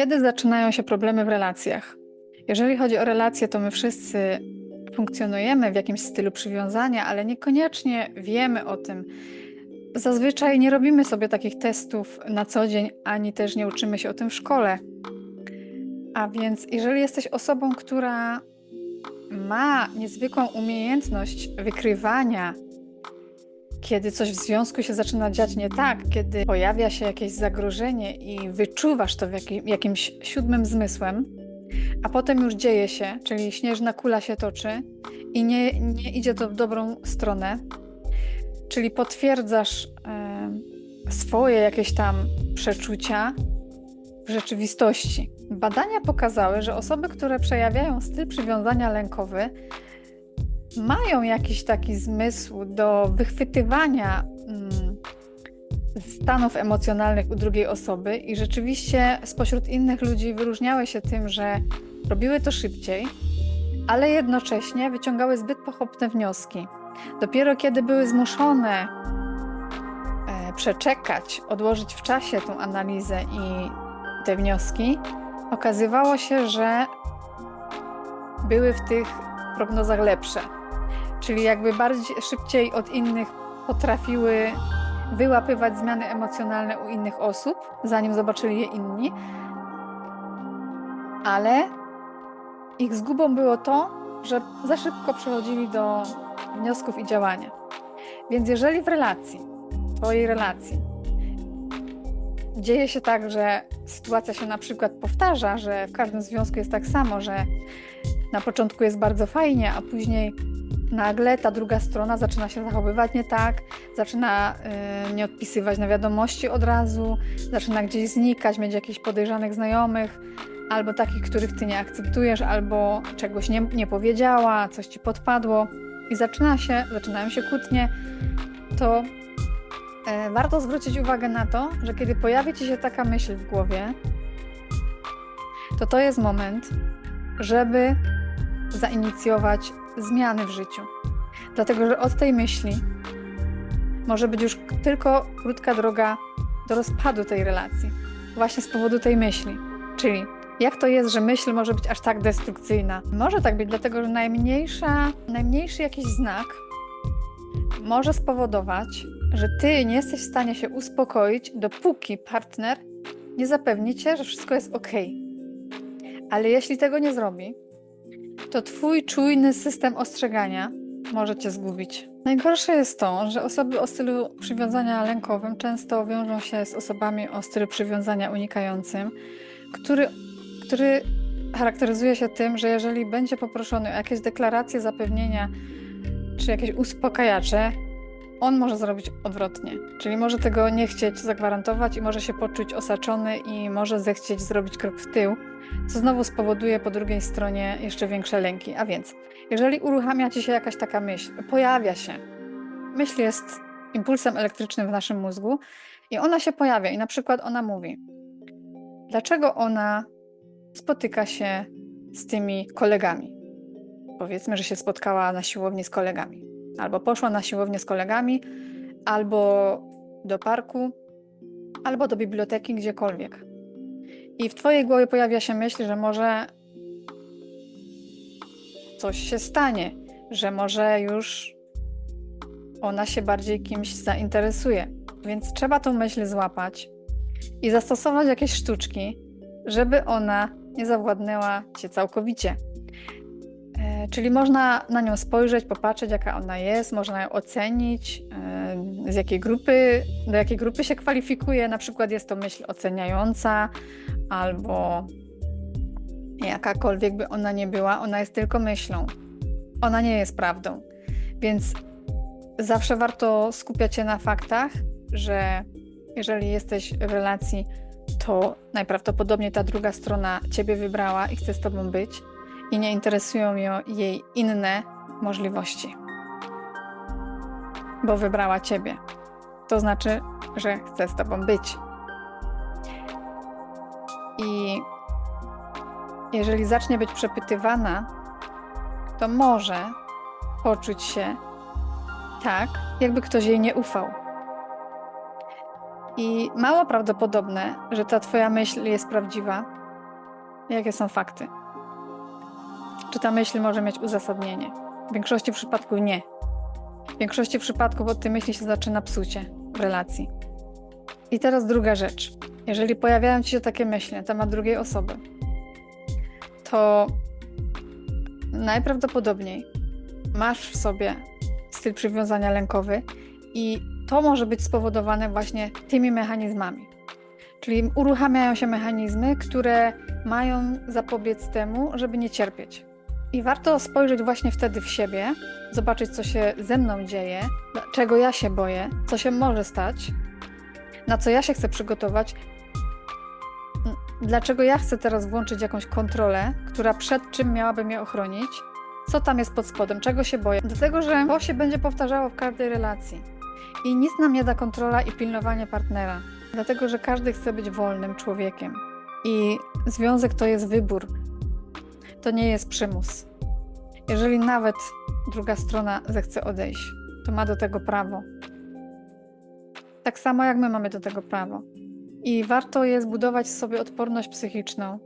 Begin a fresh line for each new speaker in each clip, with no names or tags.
Kiedy zaczynają się problemy w relacjach? Jeżeli chodzi o relacje, to my wszyscy funkcjonujemy w jakimś stylu przywiązania, ale niekoniecznie wiemy o tym. Zazwyczaj nie robimy sobie takich testów na co dzień, ani też nie uczymy się o tym w szkole. A więc, jeżeli jesteś osobą, która ma niezwykłą umiejętność wykrywania, kiedy coś w związku się zaczyna dziać nie tak, kiedy pojawia się jakieś zagrożenie i wyczuwasz to w jakim, jakimś siódmym zmysłem, a potem już dzieje się, czyli śnieżna kula się toczy i nie, nie idzie to w dobrą stronę, czyli potwierdzasz swoje jakieś tam przeczucia w rzeczywistości. Badania pokazały, że osoby, które przejawiają styl przywiązania lękowy, mają jakiś taki zmysł do wychwytywania mm, stanów emocjonalnych u drugiej osoby i rzeczywiście spośród innych ludzi wyróżniały się tym, że robiły to szybciej, ale jednocześnie wyciągały zbyt pochopne wnioski. Dopiero kiedy były zmuszone e, przeczekać, odłożyć w czasie tą analizę i te wnioski, okazywało się, że były w tych prognozach lepsze. Czyli jakby bardziej szybciej od innych potrafiły wyłapywać zmiany emocjonalne u innych osób, zanim zobaczyli je inni. Ale ich zgubą było to, że za szybko przechodzili do wniosków i działania. Więc jeżeli w relacji, Twojej relacji, dzieje się tak, że sytuacja się na przykład powtarza, że w każdym związku jest tak samo, że na początku jest bardzo fajnie, a później nagle ta druga strona zaczyna się zachowywać nie tak, zaczyna y, nie odpisywać na wiadomości od razu, zaczyna gdzieś znikać, mieć jakichś podejrzanych znajomych, albo takich, których ty nie akceptujesz, albo czegoś nie, nie powiedziała, coś ci podpadło i zaczyna się, zaczynają się kłótnie, to e, warto zwrócić uwagę na to, że kiedy pojawi ci się taka myśl w głowie, to to jest moment, żeby zainicjować zmiany w życiu. Dlatego, że od tej myśli może być już tylko krótka droga do rozpadu tej relacji. Właśnie z powodu tej myśli. Czyli jak to jest, że myśl może być aż tak destrukcyjna? Może tak być, dlatego że najmniejsza, najmniejszy jakiś znak może spowodować, że ty nie jesteś w stanie się uspokoić, dopóki partner nie zapewni cię, że wszystko jest ok. Ale jeśli tego nie zrobi, to twój czujny system ostrzegania może cię zgubić. Najgorsze jest to, że osoby o stylu przywiązania lękowym często wiążą się z osobami o stylu przywiązania unikającym, który, który charakteryzuje się tym, że jeżeli będzie poproszony o jakieś deklaracje zapewnienia czy jakieś uspokajacze, on może zrobić odwrotnie. Czyli może tego nie chcieć zagwarantować i może się poczuć osaczony i może zechcieć zrobić krok w tył, co znowu spowoduje po drugiej stronie jeszcze większe lęki. A więc, jeżeli uruchamia ci się jakaś taka myśl, pojawia się, myśl jest impulsem elektrycznym w naszym mózgu i ona się pojawia i na przykład ona mówi, dlaczego ona spotyka się z tymi kolegami. Powiedzmy, że się spotkała na siłowni z kolegami, albo poszła na siłownię z kolegami, albo do parku, albo do biblioteki, gdziekolwiek. I w Twojej głowie pojawia się myśl, że może coś się stanie, że może już ona się bardziej kimś zainteresuje. Więc trzeba tą myśl złapać i zastosować jakieś sztuczki, żeby ona nie zawładnęła cię całkowicie. E, czyli można na nią spojrzeć, popatrzeć, jaka ona jest, można ją ocenić, e, z jakiej grupy, do jakiej grupy się kwalifikuje. Na przykład jest to myśl oceniająca, albo jakakolwiek by ona nie była, ona jest tylko myślą. Ona nie jest prawdą. Więc zawsze warto skupiać się na faktach, że jeżeli jesteś w relacji, to najprawdopodobniej ta druga strona ciebie wybrała i chce z tobą być i nie interesują ją jej inne możliwości. Bo wybrała ciebie. To znaczy, że chce z tobą być. Jeżeli zacznie być przepytywana, to może poczuć się tak, jakby ktoś jej nie ufał. I mało prawdopodobne, że ta Twoja myśl jest prawdziwa, Jakie są fakty? Czy ta myśl może mieć uzasadnienie? W większości przypadków nie. W większości przypadków od tej myśli się zaczyna psucie w relacji. I teraz druga rzecz. Jeżeli pojawiają ci się takie myśli na temat drugiej osoby, to najprawdopodobniej masz w sobie styl przywiązania lękowy i to może być spowodowane właśnie tymi mechanizmami. Czyli uruchamiają się mechanizmy, które mają zapobiec temu, żeby nie cierpieć. I warto spojrzeć właśnie wtedy w siebie, zobaczyć, co się ze mną dzieje, czego ja się boję, co się może stać, na co ja się chcę przygotować, dlaczego ja chcę teraz włączyć jakąś kontrolę, która przed czym miałaby mnie ochronić, co tam jest pod spodem, czego się boję. Dlatego, że to się będzie powtarzało w każdej relacji. I nic nam nie da kontrola i pilnowanie partnera. Dlatego, że każdy chce być wolnym człowiekiem. I związek to jest wybór. To nie jest przymus. Jeżeli nawet druga strona zechce odejść, to ma do tego prawo. Tak samo jak my mamy do tego prawo. I warto jest budować sobie odporność psychiczną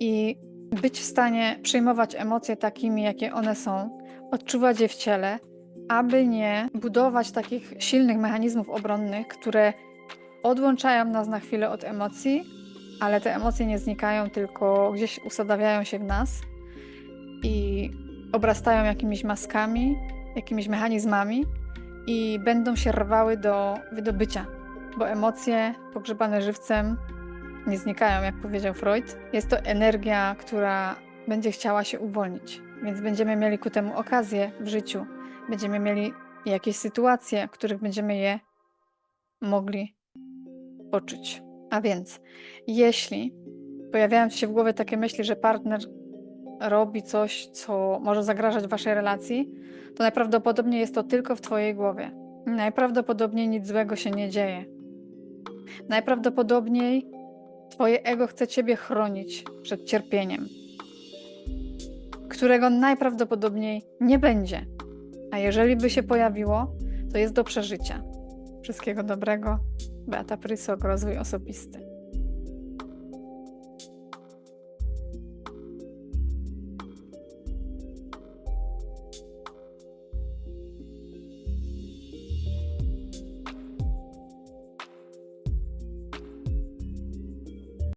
i być w stanie przyjmować emocje takimi, jakie one są, odczuwać je w ciele, aby nie budować takich silnych mechanizmów obronnych, które odłączają nas na chwilę od emocji, ale te emocje nie znikają, tylko gdzieś usadawiają się w nas i obrastają jakimiś maskami, jakimiś mechanizmami i będą się rwały do wydobycia, bo emocje pogrzebane żywcem nie znikają, jak powiedział Freud. Jest to energia, która będzie chciała się uwolnić, więc będziemy mieli ku temu okazję w życiu. Będziemy mieli jakieś sytuacje, w których będziemy je mogli poczuć. A więc, jeśli pojawiają się w głowie takie myśli, że partner robi coś, co może zagrażać waszej relacji, to najprawdopodobniej jest to tylko w twojej głowie. Najprawdopodobniej nic złego się nie dzieje. Najprawdopodobniej twoje ego chce ciebie chronić przed cierpieniem, którego najprawdopodobniej nie będzie. A jeżeli by się pojawiło, to jest do przeżycia. Wszystkiego dobrego. Beata Prysok, rozwój osobisty.